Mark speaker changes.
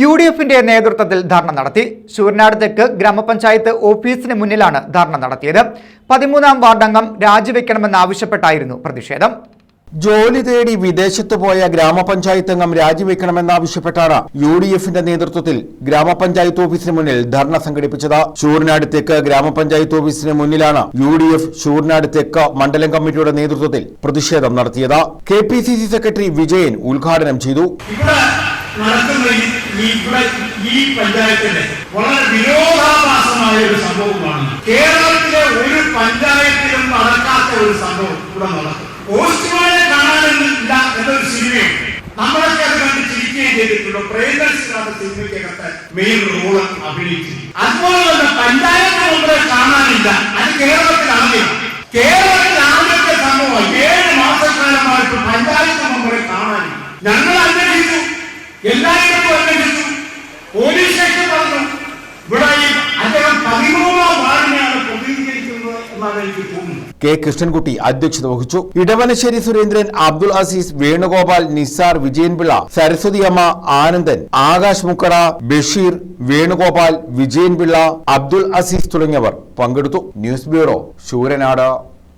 Speaker 1: U D എഫിന്റെ നേതൃത്വത്തിൽ ധർണ നടത്തി. ശൂരനാട് തെക്ക് ഗ്രാമപഞ്ചായത്ത് ഓഫീസിന് മുന്നിലാണ് ധർണ നടത്തിയത്. പതിമൂന്നാം വാർഡംഗം രാജിവെക്കണമെന്നാവശ്യപ്പെട്ടായിരുന്നു പ്രതിഷേധം.
Speaker 2: ജോലി തേടി വിദേശത്ത് പോയ ഗ്രാമപഞ്ചായത്ത് അംഗം രാജിവെക്കണമെന്നാവശ്യപ്പെട്ടാണ് യു ഡി എഫിന്റെ നേതൃത്വത്തിൽ ഗ്രാമപഞ്ചായത്ത് ഓഫീസിന് മുന്നിൽ ധർണ സംഘടിപ്പിച്ചത്. ചൂർനാട് തെക്ക് ഗ്രാമപഞ്ചായത്ത് ഓഫീസിന് മുന്നിലാണ് യു ഡി എഫ് ചൂർനാട് തെക്ക് മണ്ഡലം കമ്മിറ്റിയുടെ നേതൃത്വത്തിൽ പ്രതിഷേധം നടത്തിയത്. K P C C secretary Vijayan ഉദ്ഘാടനം ചെയ്തു.
Speaker 3: നടക്കുന്ന ഈ പഞ്ചായത്തിന്റെ വളരെ വിരോധാഭാസമായ ഒരു സംഭവമാണ്. കേരളത്തിലെ ഒരു പഞ്ചായത്തിലും നടക്കാത്ത ഒരു സംഭവം ഇവിടെ നടക്കും. പോസ്റ്റ്മാനെ കാണാനില്ല എന്നൊരു സിനിമയും നമ്മളൊക്കെ അത് കണ്ട് ചിരിക്കുകയും ചെയ്തിട്ടുള്ളൂ പ്രേംദർശനാണ് സിനിമയ്ക്കകത്ത് മെയിൻ റോൾ അഭിനയിച്ചു. അതുപോലെ തന്നെ പഞ്ചായത്ത് മെമ്പറെ കാണാനില്ല. അത് കേരളത്തിലാദ്യം കേരളത്തിൽ ആദ്യത്തെ സംഭവം. ഏഴ് മാസക്കാലമായിട്ട് പഞ്ചായത്ത് മെമ്പറെ കാണാനില്ല. ഞങ്ങൾ അന്വേഷിച്ചു എല്ലായിടത്തും അന്വേഷിച്ചു പോലീസ് സ്റ്റേഷൻ പറഞ്ഞു. ഇവിടെ അദ്ദേഹം പതിമൂന്നാം വാർഡിനെയാണ് പ്രതിനിധീകരിക്കുന്നത് എന്നാണ് എനിക്ക്
Speaker 2: കെ കൃഷ്ണൻകുട്ടി അധ്യക്ഷത വഹിച്ചു. ഇടവനശ്ശേരി സുരേന്ദ്രൻ അബ്ദുൾ അസീസ് വേണുഗോപാൽ നിസാർ വിജയൻപിള്ള സരസ്വതി അമ്മ ആനന്ദൻ ആകാശ് മുക്കട ബഷീർ വേണുഗോപാൽ വിജയൻപിള്ള അബ്ദുൾ അസീസ് തുടങ്ങിയവർ പങ്കെടുത്തു. News bureau Sooranad.